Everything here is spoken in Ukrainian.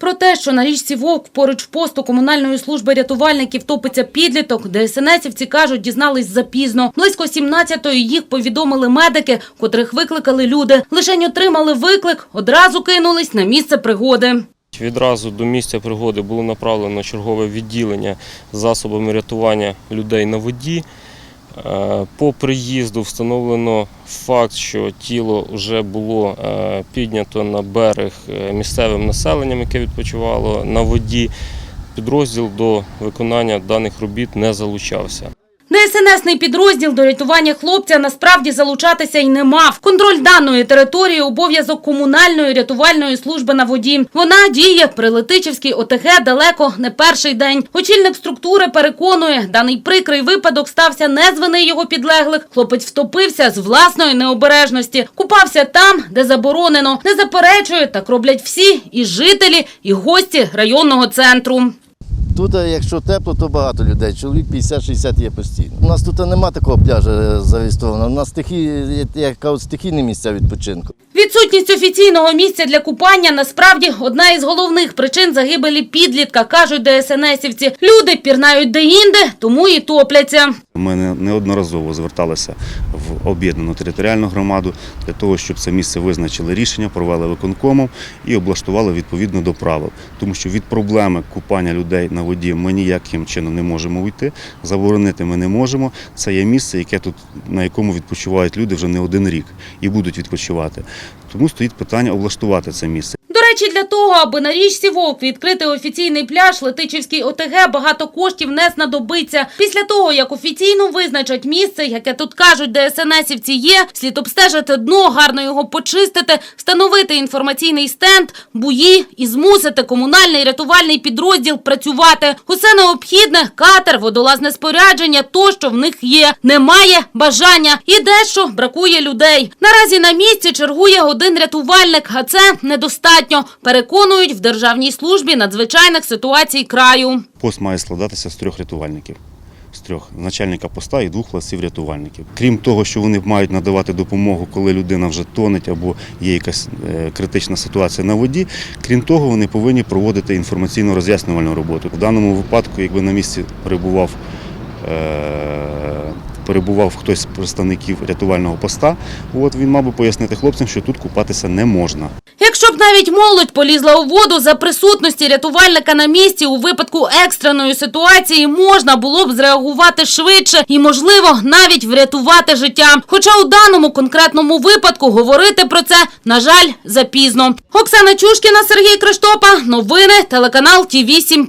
Про те, що на річці Вовк поруч посту комунальної служби рятувальників топиться підліток, ДСНСівці кажуть, дізнались запізно. Близько 17-ї їх повідомили медики, котрих викликали люди. Лишень отримали виклик, одразу кинулись на місце пригоди. Відразу до місця пригоди було направлено чергове відділення засобами рятування людей на воді. Е, По приїзду встановлено факт, що тіло вже було е, піднято на берег е, місцевим населенням, яке відпочивало на воді. Підрозділ до виконання даних робіт не залучався. ДСНСний підрозділ до рятування хлопця насправді залучатися й не мав. Контроль даної території – обов'язок комунальної рятувальної служби на воді. Вона діє при Летичівській ОТГ далеко не перший день. Очільник структури переконує, даний прикрий випадок стався не з вини його підлеглих. Хлопець втопився з власної необережності. Купався там, де заборонено. Не заперечує, так роблять всі – і жителі, і гості районного центру. Тут, е, якщо тепло, то багато людей. Чоловік 50-60 є постійно. У нас тут нема такого пляжу е, зареєстрованого. У нас стихі, як кажуть, стихійні місця відпочинку. Відсутність офіційного місця для купання насправді одна із головних причин загибелі підлітка, кажуть ДСНСівці. Люди пірнають де-інде, тому і топляться. Ми неодноразово зверталися в об'єднану територіальну громаду для того, щоб це місце визначили рішення, провели виконкомом і облаштували відповідно до правил. Тому що від проблеми купання людей на воді ми ніяким чином не можемо уйти. Заборонити ми не можемо. Це є місце, яке тут на якому відпочивають люди вже не один рік і будуть відпочивати. Тому стоїть питання облаштувати це місце. Речі, для того, аби на річці Вовк відкрити офіційний пляж, Летичівський ОТГ багато коштів не знадобиться. Після того, як офіційно визначать місце, яке тут кажуть ДСНСівці є, слід обстежити дно, гарно його почистити, встановити інформаційний стенд, буї і змусити комунальний рятувальний підрозділ працювати. Усе необхідне, катер, водолазне спорядження, то, що в них є. Немає бажання і дещо бракує людей. Наразі на місці чергує один рятувальник, а це недостатньо. Переконують в Державній службі надзвичайних ситуацій краю. Пост має складатися з трьох рятувальників. З трьох начальника поста і двох класів рятувальників. Крім того, що вони мають надавати допомогу, коли людина вже тонеть або є якась е, критична ситуація на воді. Крім того, вони повинні проводити інформаційно роз'яснювальну роботу. В даному випадку, якби на місці перебував. Перебував хтось з представників рятувального поста, от він мав би пояснити хлопцям, що тут купатися не можна. Якщо б навіть молодь полізла у воду за присутності рятувальника на місці у випадку екстреної ситуації, можна було б зреагувати швидше і, можливо, навіть врятувати життя. Хоча у даному конкретному випадку говорити про це, на жаль, запізно. Оксана Чушкіна, Сергій Криштопа. Новини, телеканал Ті 8